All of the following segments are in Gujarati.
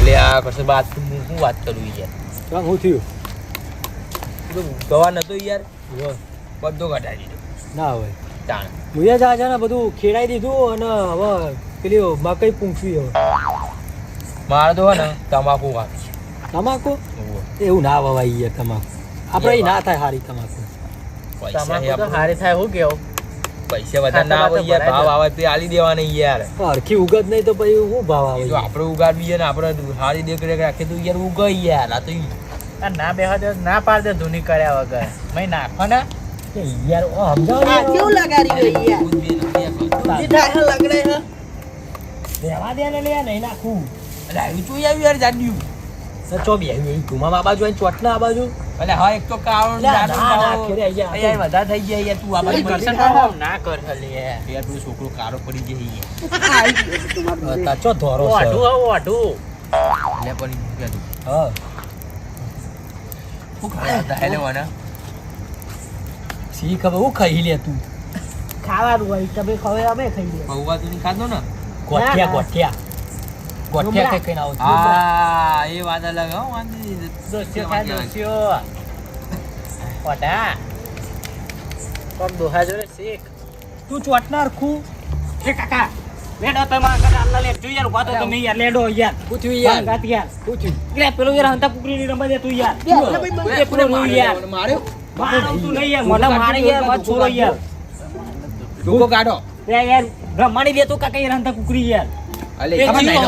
એટલે આ કરશે વાત હું શું વાત કરું યાર? હું થયું? તો ગવા નતો યાર. બધો ઘટાડી દીધો. ના હોય. તાણ. જ ને બધું ખેડાઈ દીધું અને હવે પેલી મકઈ પૂંખવી હવે. મારે તો ને તમાકુ ખાવી તમાકુ? એવું ના વવાઈ યાર તમાકુ. આપણે ના થાય હારી તમાકુ. તમાકુ તો સારી હારી થાય હું કેવું? પૈસા વધારે ના આવે યાર ભાવ આવે તે આલી દેવાના યાર. હરખી ઉગત નહીં તો પછી શું ભાવ આવે? જો આપણે ઉગાડીએ ને આપણે સારી દેખ રેખ રાખીએ તો યાર ઉગાઈ યાર આ તો ના બેહવા દે ના પાડ દે ધૂની કર્યા વગર. મેં નાખો ને. યાર ઓ સમજાવો યાર. કેવું લગાડી ગઈ યાર? ડાહે લગડે હે. દેવા દે ને લે નહીં નાખું. તું આવ્યું યાર જાડ્યું. સચો બે આવ્યું ઘુમા બાજુ આવીને ચોટના આ બાજુ. અલે હા એક તો કાળો ને ના, ના, ના, ખેરે અહીંયા. યાર વધારે થઈ ગયા યાર તું આ બાજુ કરશન મળી ના કર હલે યાર પેલો છોકરો કાળો પડી જાય યાર આવી ગયો છે તમારું ચો ધોરો છે? ઓઢું હો, ઓઢું. લે પણ ઈ હા. હું ખાવા હતા? હેલે વાના? સી ખબર હું ખાઈ લે તું? ખાવાનું હોય તમે ખવે અમે ખાઈ લે. પૌવા તો ખાધો ને? ગોઠિયા ગોઠિયા. ગોઠિયા કઈ કઈ ના આવું હા એ વાત અલગ હો વાંધો. દોસ્યો ખાય દોસ્યો. ઓઢા. કોક દોહા જોડે શીખ. તું ચોટનાર ખું એ કાકા, લેડો તમે આ કાકા આટલા લેટ જોઈએ યાર, વાતો તો તમે યાર, લેડો યાર. પૂછ્યું ભાંગાત યાર. પૂછ્યું એટલે પેલો યાર હંતા કુકરીની રમવા દે તું યાર. એ પેલો રૂ યાર. માર્યો મારું તું નહીં યાર, મને મારે યાર, મારો છોરો યાર. ડોકો કાઢો તે યાર, રમવાની દે તો કાકા યાર હંતા કુકરી યાર. અલે ખબર નહીં,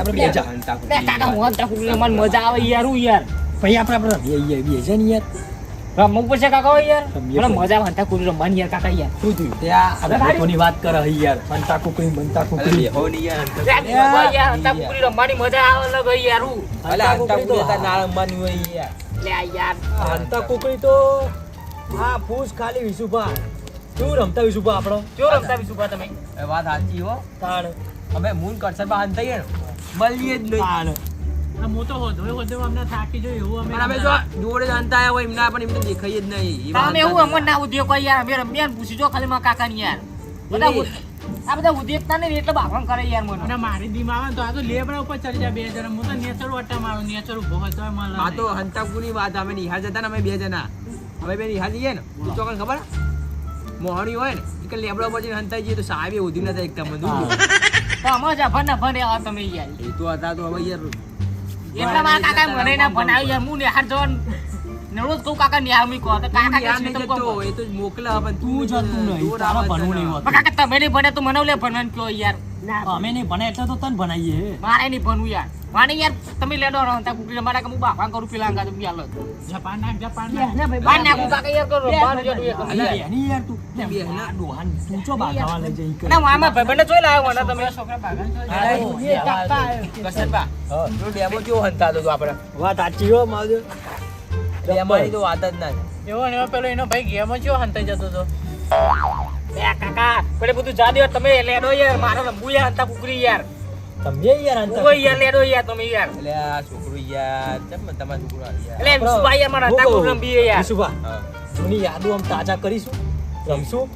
આપણે હંતા કાકા હું હંતા રમવાની મજા આવે યાર હું યાર. ભાઈ આપણે આપણે બે બે બે છે ને યાર રમવું પડશે કાકા યાર. મને મજા આવે હંતા કુકરી રમવાની યાર કાકા યાર. શું થયું? ત્યાં આપણે ભૂતોની વાત કરે હે યાર. બનતા કુકરી બનતા કુકરી બેહો નહીં યાર હંતા. યાર, બીજું કોઈ યાર હંતા કુકરી રમવાની મજા આવે અલગ યાર હું. અલે હંતા હંતા કુકરી તો ના રમવાની હોય યાર. લે યાર. બનતા કુકરી તો હા ફૂસ ખાલી વિશુભા શું રમતા વિશુભા આપણો? કેવું રમતા વિશુભા તમે? વાત સાચી હો. તાણ. અમે મૂન કરશન બહાર થઈએ ને. મળીએ જ નહીં. હું તો હોધો હોધો અમને થાકી જો એવું અમે જો જોડે જ આવ્યા હોય એમના પણ એમને દેખાય જ નહીં. એવા એવું અમને ના ઉદ્યોગ હોય યાર અમે રમ્યા ને પૂછી જો ખાલી મારા કાકા યાર. બધા આ બધા ઉદ્યોગતા ને એટલે બાગણ કરે યાર મને. અને મારી દીમ આવે ને તો આ તો લેબડા ઉપર ચડી જાય બે જણા. હું તો નેચર વટ્ટા મારું નેચર ઊભો હોય તોય મળે આ તો હંતાપુરી વાત અમે નિહાળ જતા ને અમે બે જણા. અમે બે નિહાળ જઈએ ને તું ખબર? મોહણી હોય ને કે લેબડા પર જઈને હંતાઈ જઈએ તો સાહેબ ઉધી નતા એકદમ બધું અમે જ ભણ ના ભણ તમે યાર. એ તો હતા તો હવે યાર એટલા મારા કાકા મને ના યાર. હું નિહાર જવાન. નરોજ કહું કાકા નિહાર મી કહો તો તું કાકા કે નહીં તમે કોણ એ તો મોકલા પણ તું જતું નહીં. તારા ભણવું નહીં જતા. કાકા તમે નહીં ભણે તો મને લે ભણવાનું કયો યાર અમે નહીં ભણે એટલે તો તને ભણાવીએ મારે નહીં ભણવું યાર. મારે યાર તમે લેડો રહો કુકરી મારા કે હું બાપા કરું પેલા અંગા તું યાર જપાન નાખ જપાન ના ને ભાઈ બાર. નાખું કાકા યાર કરો તું એક અલા યાર. બેની તું બે આ ડોહાન તું ચો બાગાવા લઈ જઈ કરે? ના હું આમાં ભાઈબંધને જોઈ લાવ્યો મને તમે. છોકરા એ કાકા આવ્યો. કરશનબા, હા. પેલો ડેમો કેવો હંતાતો હતો આપણે. વાત સાચી હો માવજો. ડેમોની તો વાત જ ના. થાય. એવો ને એવો પેલો એનો ભાઈ ગેમો જ ચેવો હંતાઈ જતો હતો? બે કાકા પેલે બધું જા દો તમે લેડો યાર મારો રમવું યાર હંતા કુકરી યાર. તમે યાર અંતર કોઈ યાર લેડો યાર તમે યાર એટલે આ છોકરો યાર કેમ તમાર છોકરો યાર એટલે વિશુભાઈ યાર મારા હંતા રમવી યાર વિશુભા જૂની યાદો આમ તાજા કરીશું રમશું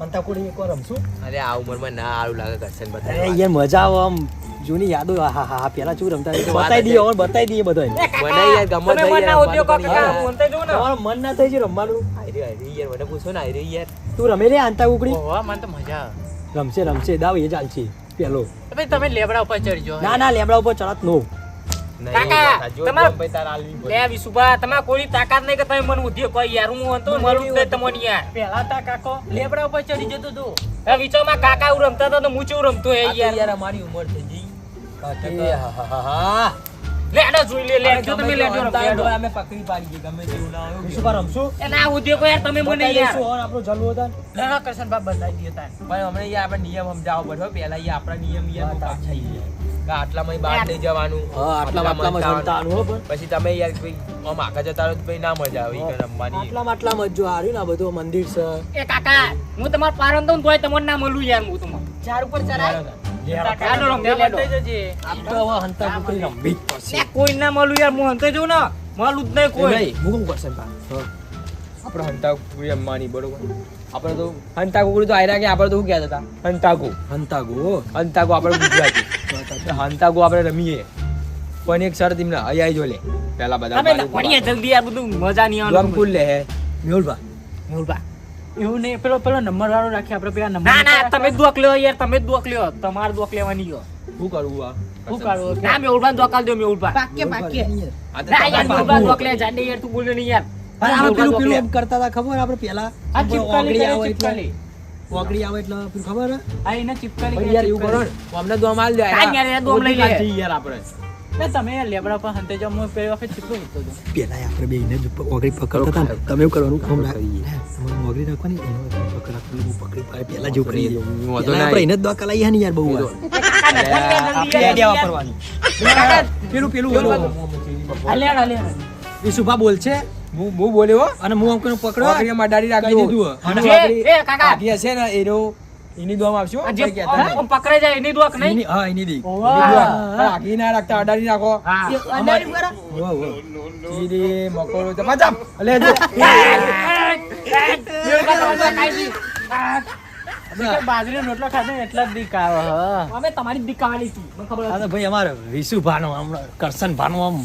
અંતાકુડી એકવાર રમશું અરે આ ઉંમરમાં ના સારું લાગે કરશન અરે બધા યાર મજા આવે આમ જૂની યાદો હા હા હા પેલા શું રમતા બતાવી દઈએ ઓર બતાવી દઈએ બધાને મને યાર ગમત થઈ મને ઉદ્યોગ કાકા કરી હું અંતે ને તમારું મન ના થઈ છે રમવાનું આયરી આઈ યાર મને પૂછો ને આયરી યાર તું રમે રે આંતા ઓહો મને તો મજા આવે રમશે રમશે દાવ એ ચાલશે પેલો. ભાઈ તમે લેબડા ઉપર ચડજો. ના ના લેબડા ઉપર ચડત નો. કાકા, તમાર- કોઈ તાકાત નહીં કે તમે મને ઉદ્યોગ કોઈ યાર હું હતો મારું નહીં તમને યાર. પેલા તા કાકો લેબડા ઉપર ચડી જતો તું. હવે વિચારમાં કાકા એવું રમતા હતા તો હું ચેવું રમતો હે યાર? યાર અમારી ઉંમર થઈ ગઈ. હા હા હા હા. લેડો જોઈ લે અમે તમે તે લેડો હંતા લેડો હોય, અમે પકડી પાડીએ ગમે તેવું ના હોય વિશુભા રમશું એ ના ઉદ્યોગ યાર તમે મને યાર. દઈશું હવે આપણો જલવો હતા ના. ના કરશન બાપ બદલાઈ દઈએ તાર. પણ હમણાં યાર આપણે નિયમ સમજાવવો પડે પહેલા યાર આપણા નિયમ યાર બહુ કાચા છે. આટલામાં બહાર લઈ જવાનું હા આટલા આટલામાં આટલામાં જમતાનું હો પણ. પછી તમે યાર કોઈ આમ આગળ જતા રહો તો ના મજા આવે ઈ રમવાની. આટલા આટલામાં જ જો હાર્યું ને બધું મંદિર છે. એ કાકા હું તમાર પારન તોય તમને ના મળું યાર હું તમને ચાર ઉપર ચડાય કોઈ ના મળું યાર હું અંતે જોઉં ને મળું જ નહીં કોઈ નહીં હું કરશે આપણે હંતા કુકડી રમવાની બરોબર આપણે તો હંતા કુકડી તો આયરા કે આપણે તો શું કહેતા હતા હંતાકુ હંતા ગો હંતાકુ આપણે ગુજરાતી હંતાકુ આપણે રમીએ પણ એક શરત એમને આવી જો લે પેલા બધા જલ્દી બધું મજા નહીં આવે રમકુલ લે મેહુલભા મેહુલભા. એવું નહીં પેલો પેલો નંબર વાળો રાખી આપણે પેલા નંબર ના ના તમે જ દોક લ્યો યાર તમે જ દોક લ્યો. તમારે દોક લેવાની ગયો શું કરવું આ? શું કરવું ના મેહુલભા દોકાલ દો મેહુલભા પાકે પાકે. ના યાર તમારે દોક લે જાડે યાર તું બોલ્યો નહીં યાર. આપણે પેલું પેલું કરતા હતા ખબર? આપણે પેલા આ ચિપકાલી આવે એટલે ચિપકાલી. ઓગળી આવે એટલે ખબર? આ એને ચિપકાલી યાર એવું કરો અમને દો દે યાર, યાર, દોમ લઈ લે. યાર આપણે. તમે લેબડા પર હંતે જાઓ હું પેલી વખત ચીપલું મૂકતો હતો પેલા આપણે બેયને જ ઓગળી પકડતા હતા તમે એવું કરવાનું કામ રાખ- તમારે ઓગળી રાખવાની એનો પકડ રાખવાનું, બહુ પકડી પાડે. પહેલા જેવું. આપણે એને જ ને યાર બહુ વાર. કાકા લખવાડી યાર, જલ્દી આપણે યાર, વાપરવાની. પેલું પેલું પેલું આ લેડ, આ લેડ. વિશુભા બોલ છે હું હું બોલ્યો અને હું આમ કરીને પકડો વાકડીયામાં દાઢી રાખજો કહી દીધું અને એ કાકા. આખી ને એનો એની દોમ આપશો આ જે કોઈ કહેતા નહીં. આમ પકડાઈ જાય એની દોક નહીં હા એની દી આખી ના રાખતા અડાડી નાખો. ચીરી મકોડો તો મજા લે જો બાજરીનો રોટલો ખાધો એટલા જ દીક આવે અમે તમારી દીકાવાની હતી ખબર આ ભાઈ અમારે વિશુભાનો આમ કરશન ભાનો આમ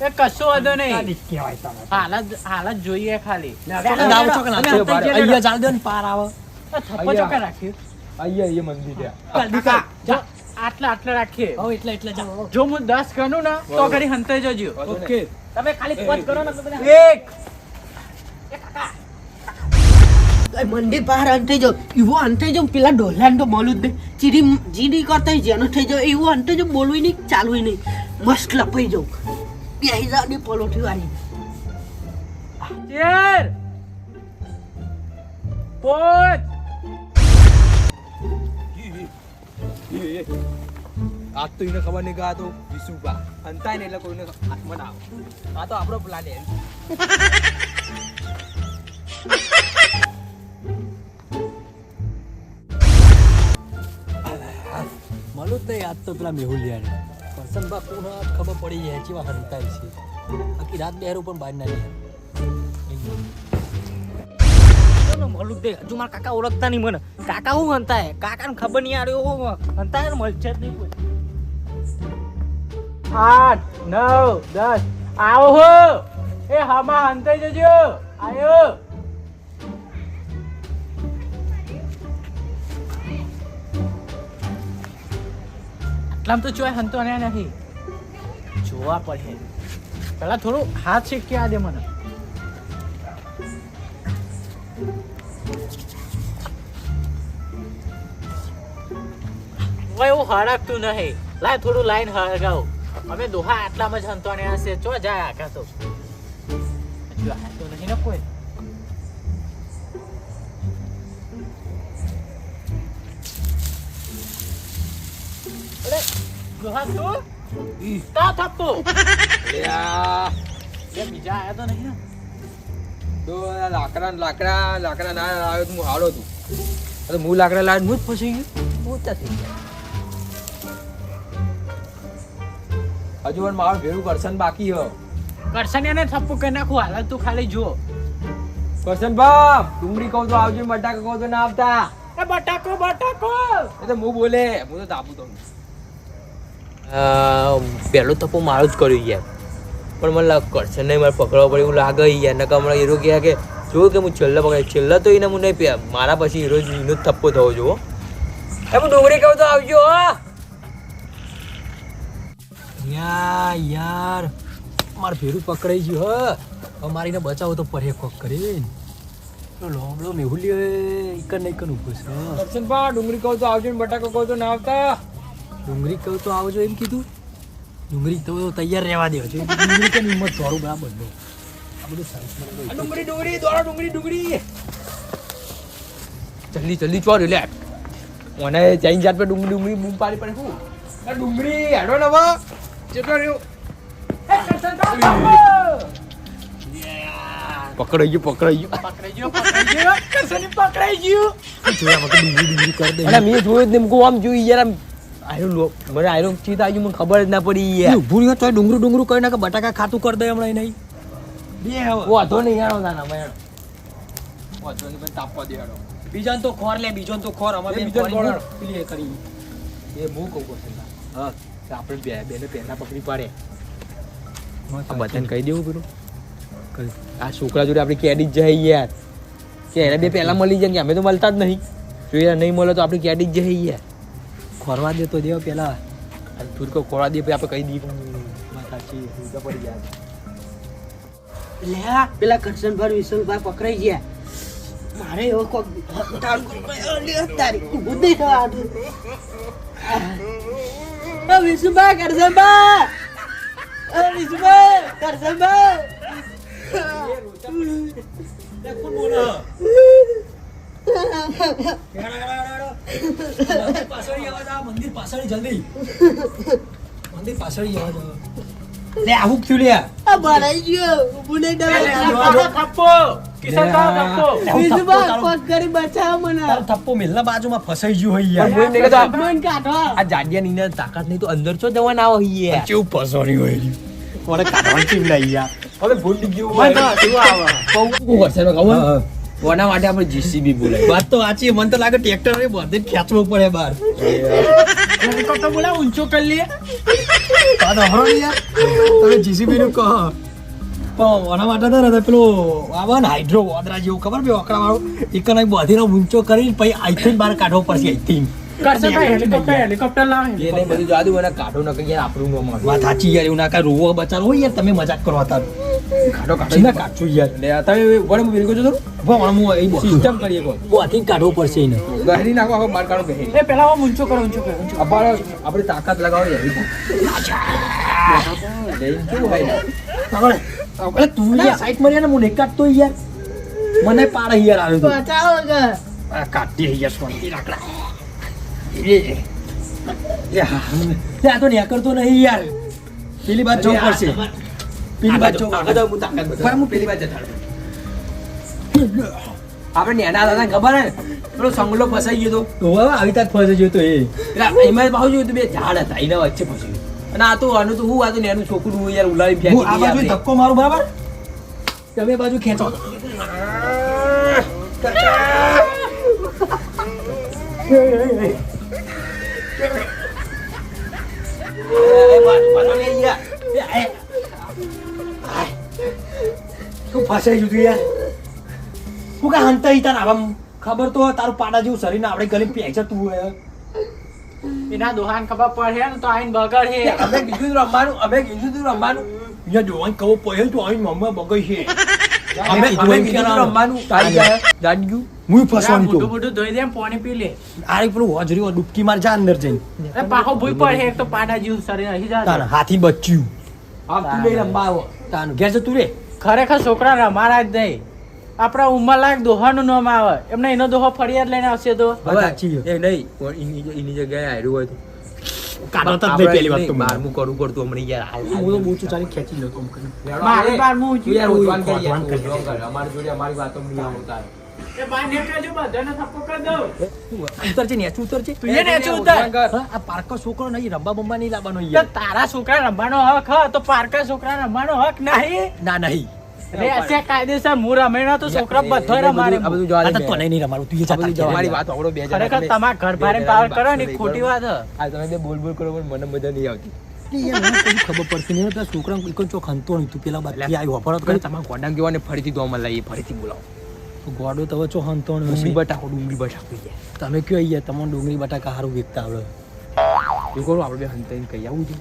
એ કશું વાંધો નહીં કહેવાય તમે. હાલત હાલત જોઈએ ખાલી અહીંયા ચાલ દો ને પાર આવે થપ્પો ચોકા રાખ્યું અહીંયા અહીંયા મંદિર આટલા આટલા રાખીએ. હવે એટલે એટલે જાઓ જો હું દસ ગણું ને તો ઘડી હંતાઈ જજો. ઓકે. તમે ખાલી પાંચ કરો ને તો બધા એક. મંદિર બહાર અંતે જો એવો અંતે જો પેલા ડોલાને તો બોલું જ નહીં. ચીડી જીડી કરતા જેનો થઈ જાવ એવું અંતે જો બોલવું નહીં ચાલવું નહીં. મસ્ત લપાઈ જાઉં બેહી જાવ ને પલોઠી વાળી ચાર. પોચ આજ તો એને ખબર નહીં કે આ તો વિશુભા અંતાય ને એટલે કોઈને ના આવો. આ તો આપણો પ્લાન હે મળું જ નહીં આજ તો પેલા મેહુલિયાને. કરશન બા કોણ ખબર પડી જાય ચેવા હંતાય છે. આખી રાત બેરું પણ બહાર ના જાય. મળું દે. હજુ મારા કાકા ઓળખતા નહીં મને. કાકા હું હંતા હે કાકાને ખબર નહીં યાર એવું હંતા હે મળશે જ નહીં કોઈ. આઠ નવ દસ. આવો હો. એ હામાં હંતાઈ જજો. આયો. આટલામાં તો ચોય હંતો ને નથી જોવા પડે. પેલા થોડું હાથ શીખી આ દે મને. એવું હળકતું નહીં. લાય થોડું લાઈન હળગાવ. અમે દોહા આટલામાં જ હંતોને હશે. ચો જાય આખા તો. નહીં ને કોઈ. અરે દોહા તું તા થપ્પો. બીજા આયા તો નહીં ને. તો લાકડા લાકડા લાકડા ના આવ્યો તો હું હાલો તું તો હું લાકડા લાવીને હું જ ફસી ગયો? ઊંચા થઈ ગયા. હજુ પણ મારું ભેરું કરશન બાકી હ કરશન એને થપ્પો કરી નાખું. હાલત તું ખાલી જો કરશન બાપ ડુંગળી કહું તો આવજો બટાકા કહું તો ના આવતા. એ બટાકો બટાકો! એ તો હું બોલે હું તો તાપું તો પહેલો તપો મારો જ કર્યો યાર. પણ મને લાગ કરશે નહીં મારે પકડવા પડે એવું લાગે યાર. નકા હમણાં હીરો કહે કે જો કે હું છેલ્લા પકડે છેલ્લા તો એને હું નહીં મારા પછી હીરો એનો થપ્પો થવો જોવો એ હું ડુંગળી કહું તો આવજો યા યાર માર ભેરું પકડાઈ ગયું હ. હવે મારીને બચાવો તો પરે કોક કરીને. પેલો લોમડો મેહુલિયો ને છે ડુંગળી કહું તો આવજો ને બટાકો કહું તો ના આવતા. ડુંગળી કહું તો આવજો એમ કીધું. ડુંગળી તો તૈયાર રહેવા દેવો છે ડુંગળી કે હિંમત થોડું બરાબર બધું આ બધું સારું ડુંગળી ડુંગળી દોડો ડુંગળી ડુંગળી. જલ્દી જલ્દી ચોર લે. મને જૈન જાત પર ડુંગળી ડુંગળી બૂમ પાડી પડે હું ડુંગળી હેડો નવા. જેટલો રહ્યો? પકડાઈ ગયું પકડાઈ ગયું. પકડાઈ ગયો પકડાઈ ગયો. પકડાઈ ગયું. જોયા ડુંગળી ડુંગળી કરી દે. મેં જોયું જ નહીં આમ જોઈ યાર આમ આયરો લો મને આયરો ચીત આવી મને ખબર જ ના પડી યાર. ઊભું રહ્યો તોય ડુંગરું ડુંગરું કરી નાખે બટાકા ખાતું કરી દે હમણાં નહીં બે હવે. વાંધો નહીં યાર ના મેં વાંધો નહીં પણ તાપવા દે હેડો. બીજાને તો ખોર લે બીજો તો ખોર અમારે ખોરી. કરી. એ કહું હા આપણે બે બેને પહેલા પકડી પાડે. આ બધાને કહી દેવું પેલું. આ છોકરા જોડે આપણે કેડી જ જઈએ યાર. કે એને બે પહેલા મળી જાય કે અમે તો મળતા જ નહીં. જો યાર નહીં મળે તો આપણે કેડી જ જઈએ યાર. ખોરવા દે તો દેવો પેલા. અને થોડીક ખોળા દઈએ પછી આપણે કહી દઈએ. સાચી ઊંધા પડી જાય લે પેલા કરશનભાઈ વિશલભાઈ પકડાઈ ગયા. મારે એવો કોક ટાળ લે તારી ઊભું જ નહીં થવાતું. આ વિશુભા કરશનભા આ વિશુભા કરશનભા પાછળ આવવા જા મંદિર પાછળ જલ્દી મંદિર પાછળ આવવા લે આવું થયું લે. આ ભરાઈ ગયો ઊભું નહીં થવાતું. થપ્પો કિશનભાઈ થપ્પો વિશુભા કોક કરી બચાવો મને થપ્પો મિલના બાજુમાં ફસાઈ ગયો? હોય યાર મન કાઢો આ જાડિયા ની તાકાત નહીં તો અંદર છો જવા ના હોય. યાર કેવું ફસવાની હોય કાઢવાની યાર હવે ભૂલી ગયું મને તો હજુ આવે કહું વર્ષે કહું કોના માટે આપણે જીસીબી બોલાય. વાત તો સાચી મને તો લાગે ટ્રેક્ટર બધે ખેંચવું પડે બહાર. તો બોલા ઊંચો કરી લે આ તો હરો તમે જીસીબી નું કહો. પણ માટે તો ને હાઇડ્રો વાદરા જેવું ખબર, બે ઓકરા વાળું. એક ને બધીનો ઊંચો કરી પછી આઈથી બહાર કાઢવો પડશે, આઈથી. હેલિકોપ્ટર હેલિકોપ્ટર લાવ. એ બધું જાદુ કાઢો ન યાર આપણું ન મળે. વાત સાચી યાર એવું ના કાંઈ રોવો બચારો હોય યાર તમે મજાક કરો હતા કાઢો ના કાઢશું યાર. લે તમે વડે હું સિસ્ટમ કરીએ કો બોથી પડશે એને. ગહેરી નાખો આખો બાર કાઢો ગહેરી એ પેલા હું ઊંચો કરો ઊંચો કરો ઊંચો આપણે તાકાત લગાવો અરે તું યાર સાઈડમાં રહ્યા ને હું કાઢતો યાર. મને પાડે યાર આવ્યો તો બચાવો કાઢી યાર હા લે આ તો ન્યા કરતો નહીં યાર. પેલી બાજુ જવું પડશે. પેલી બાજુ જવું તો હું. હું પેલી બાજુ જતા આપણે નેના હતા ને ખબર હે? પેલો સંગલો ફસાઈ ગયો તો. હવે આવી તાત ફસાઈ ગયો તો એ. એમાં ભાવ જોયું તો બે ઝાડ હતા એના વચ્ચે ફસ્યું અને આ તો આનું તો હું આ તો નેનું છોકરું યાર ઉલાડી ફેંકી આ બાજુ ધક્કો મારું બરાબર? તમે બાજુ ખેંચો. તું ફસાઈ ગયું યાર હું કા હંતા તાર આમ ખબર તો તારું પાડા જેવું શરીર આપણે ગલી પેચ તું હોય એના દોહાન ખબર પડે તો આઈને બગડ હે અમે કીધું રમવાનું અમે કીધું રમવાનું અહીંયા કહો પડ્યો તો અહીં મમ્મા બગઈ છે અમે રમવાનું તારી જાય દાડ્યું હું ફસવાની તો મોઢું ધોઈ દે પાણી પી લે. આ પેલું હોજરી ડૂબકી માર જા અંદર જઈને. એ પાછો ભૂઈ પડે એક તો પાડા જેવું શરીર અહીં જા તારા હાથી બચ્યું. આમ તું લઈ રમવા આવો તાનું ઘેર જતું રે. ખરેખર છોકરા રમારા જ નહીં. આપણા ઉંમરલાયક દોહાનું નામ આવે. એમને એનો દોહો ફરિયાદ લઈને આવશે તો. એ નહીં પણ એની જગ્યાએ આયરું હોય તો. કાઢો જ નહીં પહેલી વાત તો બારમું કરવું પડતું હમણાં યાર હું તો બહુ ચાલી ખેંચી લેતો મારે બારમું યાર ઉજવાન કરી યાર. અમારી જોડે અમારી વાતો નહીં આવતા. હા, આ પારકો છોકરો નહીં રંબા બંબા નહીં લાવવાનો યાર. તારા છોકરા રમવાનો હક હ તો પારકા છોકરા રમવાનો હક નહીં. ના નહીં. રે કાયદેસર હું રમેનો તો છોકરા બધો રમાડે આ બધું જવા દે તો નહીં રમાડું તું એ આ બધું જતા અમારી વાત આવડો બે જણા ખરેખર તમે- ઘર ભારે પાવર કરો ને ખોટી વાત આ તમે બે બોલ બોલ કરો પણ મને મજા નહીં આવતી. મને ખબર પડતી નહીં તો છોકરા કોઈ કોઈ ચોક હંતો નહીં. તું પેલા બાદથી આવી વફરત કરે તમારા ગોડામ કેવા ને ફરીથી દોમાં લઈએ ફરીથી બોલાવો. ગોડો તો હવે ચો હંતો ડુંગળી બટાકો ડુંગળી બટાકો. તમે કયો અહીંયા તમને ડુંગળી બટાકા સારું વેચતા આવડે. એવું કરું આપણે બે હંતાઈને કહી આવું છે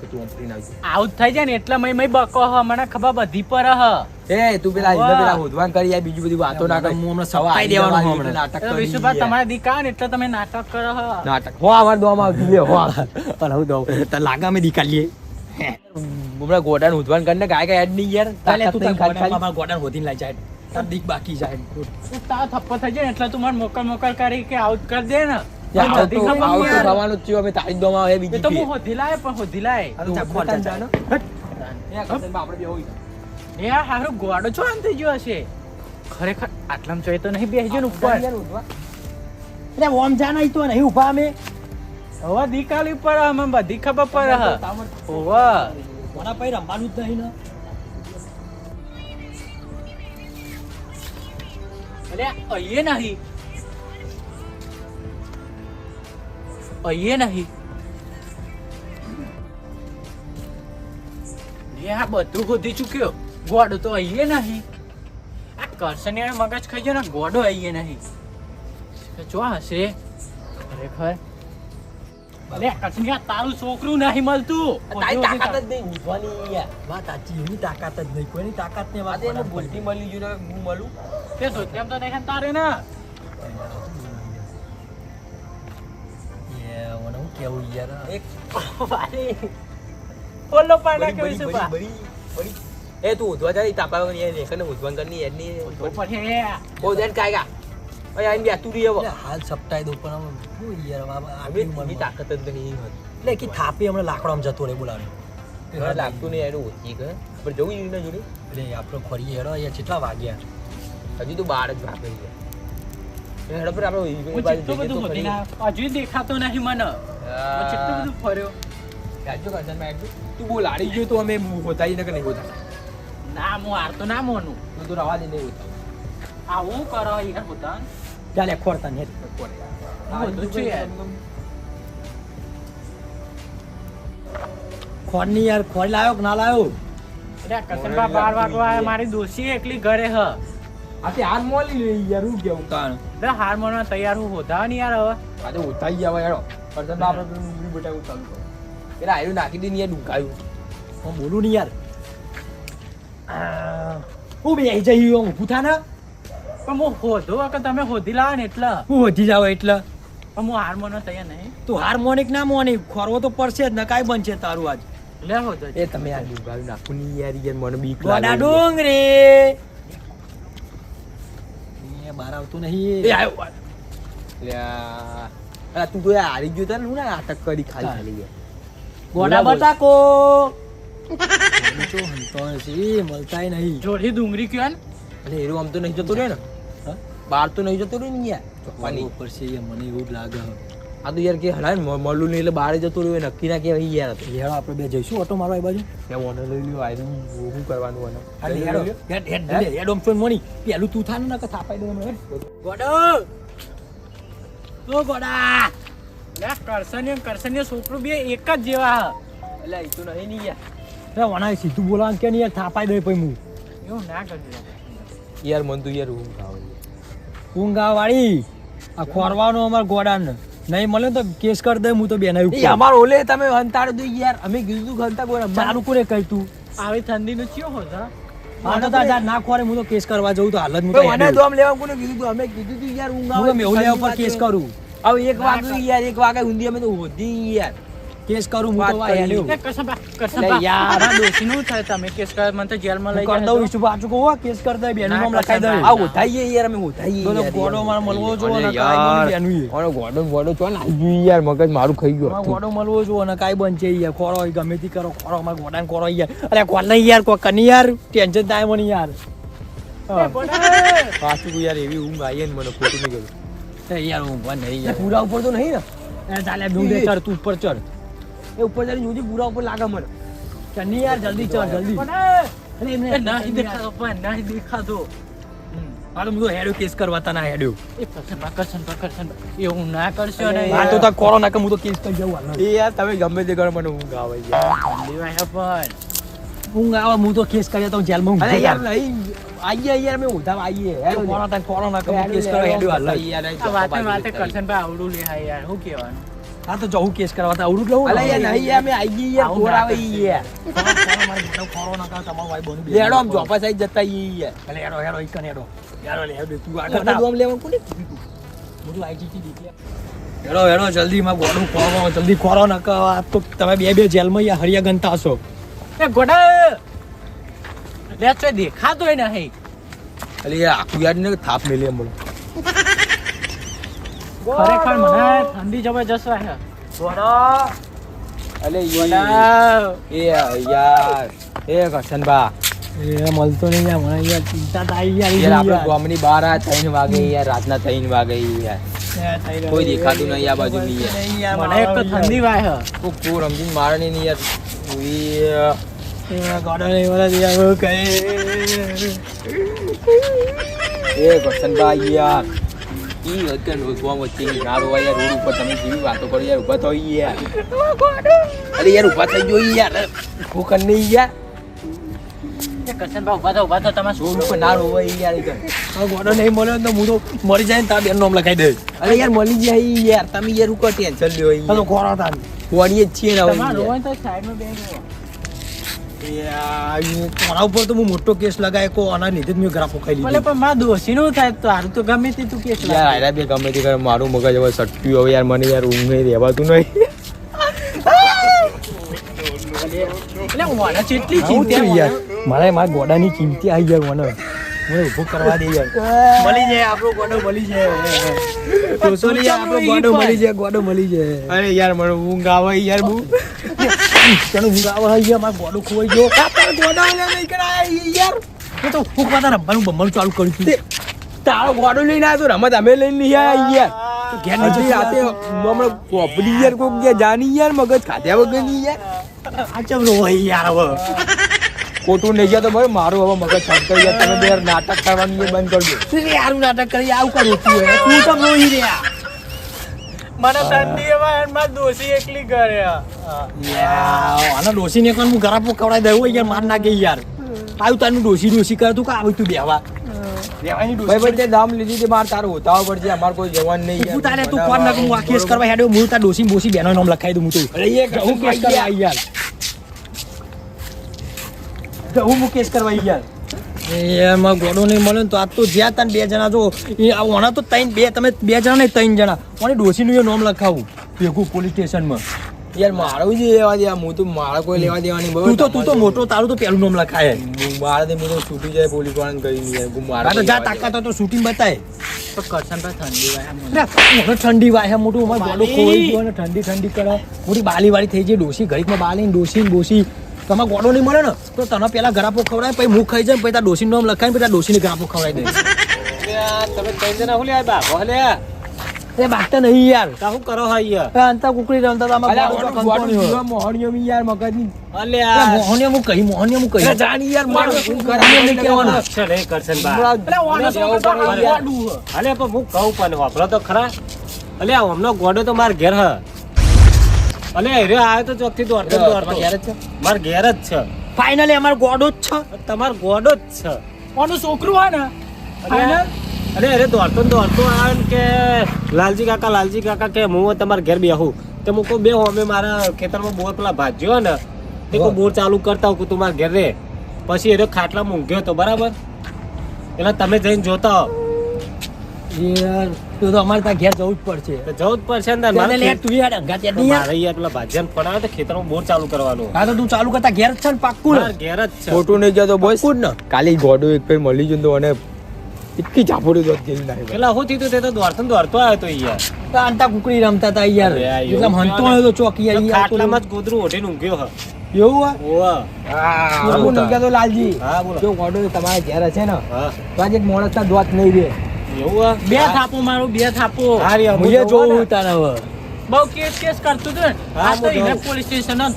કે તું ઓફરીને આવજે આવું થઈ જાય ને એટલે મય મય બકો હ મને ખબર બધી પર હ. એ તું પેલા વાહ. પેલા હોદવાન કરી યાર બીજું બધી વાતો ના કર. હું હમણાં સવા આઈ દેવાનું હું હમણાં. નાટક કરી વિશુભા તમારા દીકા ને એટલે તમે નાટક કરો હ. નાટક. હો અમાર દોમાં આવતી લે હો. પણ હું દઉં તને લાગે અમે નીકાળીએ હમણાં ગોડાને હોદવાન કરીને ગાય ગાય એડ નહીં યાર. તાલે તું તાર ખાલી ખાલી. ગોડાને હોધીને લાઈ જાય. તાર દીક બાકી જાય. તા થપ્પો થઈ જાય એટલે તું મને મોકલ મોકલ કરી કે આઉટ કરી દે ને. બધી તો- આવું તો થવાનું જ છે અમે તારી દોમાં આવે બીજી તો હું ફેર. પણ હોધી લાય આ તો ચાકુ તું મારતા જાનો. જાય. એ આ કરશનભાઈ આપણે બે હોય. એ આ ગોડો છો આમ થઈ ગયો હશે? ખરેખર આટલામાં જોઈએ તો નહીં બેસજો ને ઉપર. એટલે ઓમ જા નહીં તો નહીં ઊભા અમે. હવે દીકાલી ઉપર અમે બધી ખબર કોના રમવાનું જ નહીં ને? અહીંયા નહીં. અહીંયા નહીં. આ બધું ગોતી ચૂક્યો. ગોડો તો અહીએ નહીં. આ કરસનિયાનો મગજ ખાઈ ગયો ને ગોડો અહીએ નહીં. જો હશે. ખરેખર. અરે તારું છોકરું નહીં મળતું. તારી તાકાત જ નહીં ઉઠવાની વાત સાચી એની તાકાત જ નહીં. કોઈની તાકાત ને વાત મળી ગયું હું મળું. તે સોત્યામ તો નહીં તારે ને. કેવું યાર? એક પોલો પાડા બળી, કેવી છે બા? બળી, બળી. એ તું ઉધવા જાય તાપા વગર યાર લેખન ઉધવાન કરની એની તો પછી બહુ દેર કાયગા અરે આઈ બેસતું રહી હવે. હાલ સપટાઈ પણ આમ હું યાર બાબા આ મની તાકાત જ નહીં હોતી. એટલે કે થાપી હમણાં લાકડામાં જતો રે બોલાવે. લાગતું નહીં એનું ઓછી કરે પણ જવું એના જોડે. એટલે આપણો ફરી હેડો અહીંયા કેટલા વાગ્યા? હજી તો બાર જ વાગે હેડો પર આપણે ના હજુ દેખાતો નહીં મને. હું બધું ફર્યો. રાજ્યો કરજણમાં હેડજો. તું બહુ લાડી ગયો તો અમે હોતા ય નકર નહીં હોતા. ના હું હાર તો ના મોનું. તું તો રવા દે નહીં હોતા. આવું કરો યાર હોતા. ચાલે ખોરતા ને આ બધું યાર ખોર લાવ્યો કે ના લાવ્યો અરે કસનબા બાર વાગવા મારી દોશી એકલી ઘરે હ. આ તે મોલી લે યાર હું કેવું? તાણ. હાર તૈયાર હું હોતા ને યાર હવે. આ તો હોતા ગયા આવે કરજણમાં આપણે પેલું ડુંગળી બટાકું ચાલુ કરો. એટલે આયરું નાખી દઈને યાર ડુંકાયું. હું બોલું નહીં યાર. હું બે જઈ હું ઊભું પણ હું હોધો કે તમે હોધી લાવો ને એટલે. હું હોધી જાવ એટલે. પણ હું હાર તૈયાર નહીં. તું હાર્મોનિક ના મોનિક ખોરવો તો પડશે જ ને કાંઈ બનશે તારું આજ. લે હોધો એ તમે આ ડુંગાયું નાખું નહીં યાર યાર મને બીક લાગે ડુંગરી. બહાર આવતું એ નહીં. આવ્યો લ્યા. અલા તું કોઈ હારી ગયો તને ને હું ના નાટક કરી ખાલી ખાલી ગોડા. બટાકો. તો હંતો છે. મળતાય નહીં. જોડી ડુંગરી કયો ને? અરે હીરો આમ તો નહીં જતો રે ને? બાર બહાર તો નહીં જતો રહ્યો ને યાર? ચોપ્પાની ઉપર છે એ મને એવું જ લાગે. આ તો યાર કે હલાય ને મળું નહીં એટલે બહાર જતો રહ્યું નક્કી ના કહેવાય યાર યાર આપણે બે જઈશું ઓટો મારવા એ બાજુ. ત્યાં ઓનર લઈ લ્યો આયરું શું કરવાનું ઓનર હાલે હેડો. હેડ હેડ ઓમ ફોન મોની પેલું તું થાને નકર થાપાઈ દઉં હમણાં ગોડો! ઓ ગોડા. લે કરસનિયો કરસનિયો છોકરું બે એક જ જેવા એટલે એ તો નહીં નહીં યાર રે વણાય સીધું બોલાવાનું કે નહીં યાર થાપાઈ દે પછી હું એવું ના કરજો. યાર મન તો યાર ઊંઘ આવે. ઊંઘ વાળી આ ખોરવાનો અમાર ગોડાને. નહીં મળે તો કેસ કરી દે હું તો બે એ અમાર ઓલે તમે હંતાડ તો યાર. અમે કીધું હંતા કોઈ ચાલુ કોને કહી તું? આવી ઠંડીનું ચિયો હોતા આ તો તાર ના ખોરે હું તો કેસ કરવા જઉં તો હાલ હું મને તો આમ લેવા કોને કીધું અમે કીધું તું યાર હું મેહુલિયા ઉપર કેસ કરું. હવે એક વાગ્યું યાર એક વાગે ઊંધી અમે તો હોધી યાર. કેસ કરું હું તો કરી. હેડ્યો. એ કરસનબા લે કરસનબા યાર. યાર થાય તમે કેસ કર મને તો જેલમાં લઈ હું કરી દઉં ઈસુ પાછું કો કેસ કર દે બેનું નામ લખાઈ દે આ ઉઠાઈએ યાર અમે ઉઠાઈએ તો ગોડો માર મળવો જો ને કાંઈ યાર. બેનું. ઓનો ગોડો ગોડો ચો ને? આવી યાર મગજ મારું ખાઈ ગયો હતું. ગોડો મળવો જો અને કાંઈ બનશે યાર. ખોરો હોય ગમે તે કરો ખોરો અમારે ગોડાન ખોરો યાર. અરે કોણ નહીં યાર કોઈ કની યાર. ટેન્શન થાય મને યાર. પાછું યાર એવી ઊંઘ આવી ને મને ખોટું નહીં યાર ઊંઘવા નહીં યાર. પૂરા ઉપર તો નહીં ને? ચાલે ડુંગળી ચડ તું ઉપર ચડ એ ઉપર જઈને જોજે બુરા ઉપર લાગે મને. ચડની યાર જલ્દી ચાલ જલ્દી. અરે એમને નહીં દેખાતો પણ નહીં દેખાતો. હા હું તો હેડ્યો કેસ કરવા તા ના હેડ્યો. એ ના કરશો ને આ તો કોરો હું તો કેસ કરી જાઉં હાલ. એ યાર તમે ગમે તે કરો મને ઊંઘ આવે યાર લેવાય પણ. ઊંઘ આવે હું તો કેસ કરી તો જેલમાં અરે યાર યાર નહીં આઈએ યાર અમે ઉધામ આઈએ. કોરો તાર કોરો નાખે હું કેસ કરવા હેડ્યો હાલ. આ વાતે વાતે કરસનબા આવડું લે હા યાર શું કહેવાનું? હા તો જવું કેસ કરવા તા અવરું લઉં અલે યાર નહીં યાર મે આઈ ગઈ યાર આવું કોર યાર આવે ઈ ખોરો કોરો કા તમારો ભાઈ બનું લેડો આમ ચોપા સાઈડ જતા ઈ યાર અલે હેડો હેડો કને હેડો યાર લે હેડો તું આગળ ના દોમ લેવા કોને? બધું આઈટીટી દીધી હેડો હેડો જલ્દી માં ગોડું ખોરો જલ્દી ખોરો નક આ તો તમે બે બે જેલમાં યાર હરિયા ગંતા હશો. એ ગોડા! લે તો દેખાતો નહીં. અલે આખું યાર ને થાપ મેલી બોલો. ખરેખર મને ઠંડી જબરજસ્ત વાગે અલે ઈ એ યાર. એ કરશનબા એ મળતો નહીં યાર મને યાર ચિંતા થાય યાર યાર આપણે ગામની બહાર આ ત્રણ વાગે યાર રાતના ત્રણ વાગે યાર. કોઈ દેખાતું નહીં આ બાજુ નહીં યાર મને એક તો ઠંડી વાય રમજીને મારે નહીં યાર. ઉઈ, ગોડો નહીં મને યાર કઈ એ કરશનબા યાર. ઈ વખતે રોજવા વચ્ચે ના રોવા યાર રોડ ઉપર તમે જેવી વાતો કરો યાર ઊભા થઈ યાર અરે યાર ઊભા થઈ જો યાર. ભૂખ નહીં યાર. એ કરશનભાઈ ઊભા થો ઊભા થો તમારે ઉપર ના રોવા યાર ઈ ગોડો નહીં મળ્યો તો હું તો મરી જાય ને બેન નામ લખાઈ દે અરે યાર મળી જાય યાર તમે યાર ઉપર ટેન્શન લ્યો તો તાર જ છીએ ને હવે તમારે તો સાઈડમાં બેસી તારા ઉપર તો હું મોટો કેસ લગાય કો આના લીધે જ મેં ગ્રાફો ખાઈ લીધો. પણ મારા દોશીનું થાય તો હારું તો ગમે તે તું કેસ યાર આયરા બે ગમે તે કરે મારું મગજ હવે સટ્ટ્યું હવે યાર મને યાર ઊંઘ નહીં રહેવાતું નહીં. ચિંતા મારે મારા ગોડાની કિંમતી આવી જાય મને. મને ઊભો કરવા દે યાર. મળી જાય આપણો ગોડો મળી જાય. તો સોલી આપણો ગોડો મળી જાય ગોડો મળી જાય. અરે યાર મને ઊંઘ આવે યાર બહુ. તને ઊંઘ આવે છે યાર મારો ગોડો ખોવાઈ ગયો. ગોડા નહીં કરાય યાર. હું તો હું પાછા રમવાનું બમવાનું ચાલુ કર્યું હતું તારો ગોડું લઈને આવ્યો રમત અમે લઈને નહીં આવ્યા યાર. ઘેર નથી રાતે હમણાં કોપડી યાર કોક ગયા જાની યાર મગજ ખાધ્યા વગરની યાર. આ ચમ હોય યાર હવે. ખોટું નહીં ગયા તો ભાઈ મારું હવે મગજ શાંત યાર તમે યાર નાટક કરવાનું બંધ કરજો. યાર યારું નાટક કરી આવું કરું તું તું તો રોઈ રહ્યા. મને ઠંડી હવે મારા દોશી એકલી યાર આના ડોસી ને કોણ હું ઘરા પો ખવડાવી દઉં? યાર માર નાખે યાર. આવ્યું તારું ડોસી ડોસી કર તું કા? આવ્યું તું બેવા ભાઈ ભાઈ તે દામ લીધી તે માર તારું હોતાવા પડશે. અમાર કોઈ જવાન નહીં તું તારે તું કોણ નાખ હું આ કેસ કરવા હેડ્યો હું તાર ડોસી બોસી બેનો નામ લખાઈ દઉં હું તું. અરે એ હું કેસ કરવા આવી યાર. તો હું કેસ કરવા આવી યાર? એમાં ગોડો નહીં મળે તો આજ તો જ્યાં તને બે જણા જો ઓણા તો ત્રણ બે તમે બે જણા નહીં ત્રણ જણા. મને ડોસીનું એ નામ લખાવું ભેગું પોલીસ સ્ટેશનમાં. યાર મારું જ લેવા દે હું તો મારા કોઈ લેવા દેવાની તું તો તું તો મોટો તારું તો પેલું નામ લખાય. મારે તો છૂટી જાય પોલીસ વાળાને કરીને યાર હું મારા તો જા તાકાત તો શૂટિંગ બતાય. તો ઠંડી વાય. ઠંડી વાય મોટું અમારે ગોડો ખોઈ ગયો ઠંડી ઠંડી કરે મોટી બાલી વાળી થઈ જાય ડોસી ઘડીકમાં બાલી ડોસી ડોસી તમારે ગોડો નહીં મળે ને તો તને પેલા ગરાપો ખવડાય પછી હું ખાઈ જાય પછી તાર ડોસી નામ લખાય પછી તાર ડોસીને ગરાપો ખવડાવી દે. તમે કઈ જણા હું લે બાપો લે એ બાકતા નહીં યાર. શું કરો હા યાર. અંતા કુકડી રમતા અલ્યા, અમારે ગોડું- જીવા મોહણીઓમાં યાર મગજની. અલે આ મોહણિયો હું કહી મોહણિયો હું કહી. જાણી યાર માર શું કરે? મોહનિયા નહીં કહેવાનું. અક્ષર એ કરશન બા અલે યાર. અલે પણ હું કહું પણ વાપરો તો ખરા. અલે હમનો ગોડો તો માર ઘેર હ. અલે રે આવ્યો તો ચોકથી દોડતો દોડતો. ઘેર જ છે? માર ઘેર જ છે. ફાઇનલી અમાર ગોડો જ છે. તમાર ગોડો જ છે. કોનું છોકરું હોય ને? અરે અરે અરે દોડતો દોડતો આવે ને કે લાલજી કાકા લાલજી કાકા કે હું તમારા ઘેર બેહું. તે હું કહું બે અમે મારા ખેતરમાં બોર પેલા ભાજ્યો ને તે કોઈ બોર ચાલુ કરતા હું તું મારા ઘેર રે. પછી એ ખાટલા મૂંઘ્યો હતો બરાબર? એટલે તમે જઈને જોતા. યાર તો તો અમારે ત્યાં ઘેર જવું જ પડશે. તો જવું જ પડશે ને. મારે લે તું યાર અંગા ત્યાં નહીં મારે યાર પેલા ભાજન ફોન તો ખેતરમાં બોર ચાલુ કરવાનું. હા તો તું ચાલુ કરતા ઘેર જ છે ને પાક્કું ને. ઘેર જ છે. ખોટું નહીં બોસ પાક્કું જ ને. કાલે ગોડો એક ફેર મળી ગયો અને તો મને દોત ગેલી નાખી. પેલા હું થયું તે તો દોડતો દ્વારતો દોડતો આવ્યો તો યાર. તો આંટા કુકડી રમતા હતા યાર. એટલે હંતો. આવ્યો તો ચોકી તો આવી ખાટલામાં જ ગોદરું ઓઢીને ઊંઘ્યો હ. એવું હા હા લાલજી. હા બોલો. જો ગોડો તમારા ઘેર છે ને હા. તો આજે મોણસના દોત નહીં રે એવું બે થાપો મારું બે થાપો. હું મુજે જોઉં જોઉં તારે હવે. બહુ કેસ કેસ કરતું હતું ને. આ તો ઇને પોલીસ સ્ટેશન જ.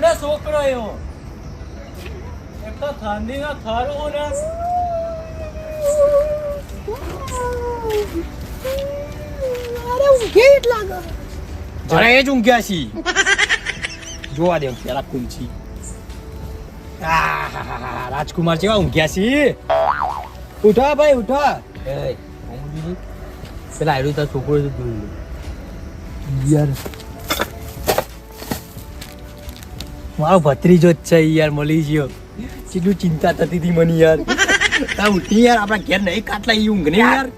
ને છોકરો એવો. એક તો ઠંડીનો થરું ને અરે એ જ ઊંઘ્યા છી. જોવા દે પેલા કુંચી રાજકુમાર જેવા ઊંઘ્યા છી? ઉઠો ભાઈ, ઉઠો. પેલા આયરું તારો છોકરો યાર. મારો ભત્રીજો જ છે યાર, મળી ગયો. કેટલું ચિંતા થતી હતી મને યાર. તા ઉઠી યાર, આપણા ઘેર નહીં, કાટલા એ ઊંઘ નહીં યાર.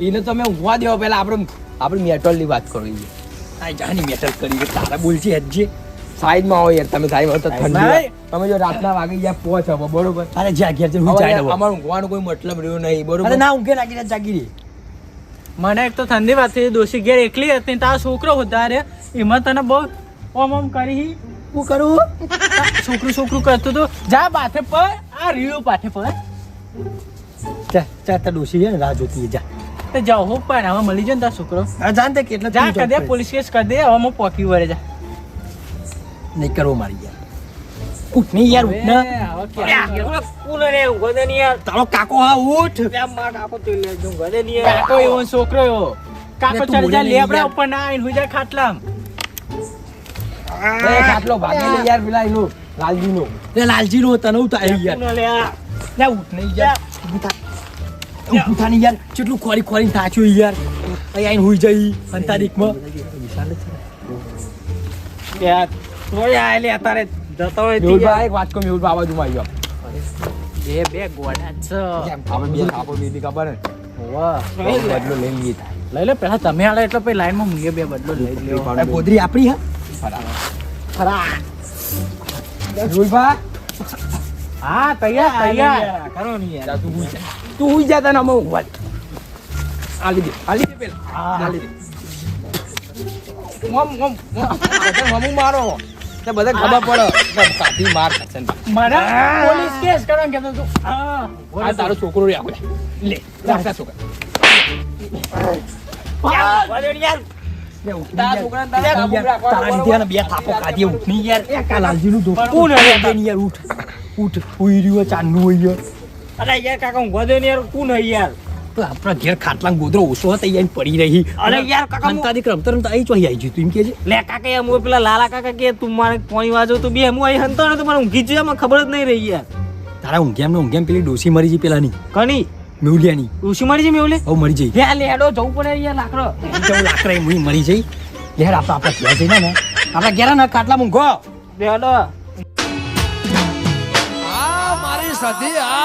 એને તમે ઊંઘવા દેવા, પેલા આપણે આપણે મેટલની વાત કરવી છે. આ જાની મેટર કરી કે તારા બોલજી હજી સાઈડમાં હોય યાર તમે સાઈડમાં તો ઠંડી તમે જો રાતના વાગી ગયા પોચ હવે બરોબર? અરે જ્યાં ઘેર હું જાય અમારું. ઊંઘવાનો કોઈ મતલબ રહ્યો નહીં બરોબર? ના ઊંઘે લાગી જાય જાગી રહી. મને એક તો ઠંડી વાત થઈ દોશી ઘેર એકલી હતી તારો છોકરો વધારે એમાં તને બહુ ઓમ ઓમ કરી હું. કરું? છોકરું છોકરું કરતું હતું. જા પાથે પર આ રીયો પાથે પર. ચા ચા તા છે ને રાહ જોતી જા. તો જાઓ હું પણ હવે મળી જાય ને તારો છોકરો. જાણ તે કેટલા જા તું દે પોલીસ કેસ કરી દે હવે હું પોકી વળે જા. નહીં કરવો મારી યાર. ઉઠ નહીં યાર ઉઠ ને. કુલ રે ઊંઘો દે ને યાર. તારો કાકો હા ઉઠ. માર કાકો તો લે જો દે ની યાર. કાકો એવો છોકરો એવો. કાકો ચડી લે જાય નહીં લેબડા યાર. ઉપર ના આવીને હું જાય ખાટલામ. એ ખાટલો ભાગી લે યાર પેલા એનો લાલજીનો. લે લાલજી નો તને ઉતારી યાર. લે ઉઠ નહીં યાર નહીં યાર કેટલું ખોરી ખોરીને થાચ્યું યાર અહીં આઈને હુઈ જઈ અંતારીકમાં યાર તોય આ લે તારે જતો હોય તે મેહુલભાઈ યાર. એક વાત કહું મેહુલભાઈ આ બાજુમાં આવી બે બે ગોડા છે આપણે બે થાપો દીધી ખબર ને બદલો લઈ લઈએ. લઈ લે પેલા તમે આલે એટલે પછી લાઈનમાં મુંગે બે બદલો લઈ લે ગોદરી આપણી હા મેહુલભાઈ હા તૈયાર તૈયાર કરો ને યાર તું જા તું હુઈ જા તને અમે ઊંઘવા દે. આલી દે આલી પેલા આલી દે. ઓમ ઓમ ઓમ બધા મારો. તે બધા ખબર પડે. કે માર કરશન મને પોલીસ કેસ કરવાનું કહેતો તું આ તારો છોકરો રે આપણે લે. રાખતા છોકરા ઊંઘો દે ને યાર લે ઉઠ નહીં તારા યાર. છોકરાને તારા કાબુ યાર, રાખવાનો તારા લીધે આને બે થાપો કાઢીએ ઉઠ નહીં યાર એ કા લાલજીનું ધોકું. કોણ હે? ઉઠ નહીં યાર ઉઠ ઉઠ હુઈ રહ્યો ચાંદનું હોય અરે યાર કાકા હું દે ને યાર કોણ હે યાર. તો આપણા ઘેર ખાટલા ગોદરો ઓછો હતો અહીંયા પડી રહી. અરે યાર કાકા હું- ક્રમ તરમ તો અહીં ચોહી આવી ગયું એમ કે છે? લે કાકા યાર હું પેલા લાલા કાકા કે તું મારે પોણી વાજો તો બે હું અહીં હંતો ને તો મને ઊંઘી જ જાય મને ખબર જ નહીં રહી યાર. તારા ઊંઘેમ ને ઊંઘેમ પેલી ડોસી મરી જઈ પેલાની. કની? મેવલિયાની. ડોસી મરી જઈ મેવલે? હવે મરી જઈ લે લેડો જવું પડે યાર લાકડો. જવું લાકડા એમ મરી જઈ યાર આપણે આપણા ઘેર જઈને ને આપણા ઘેર ને ખાટલા ઊંઘો. લેડો આ મારી સધી આ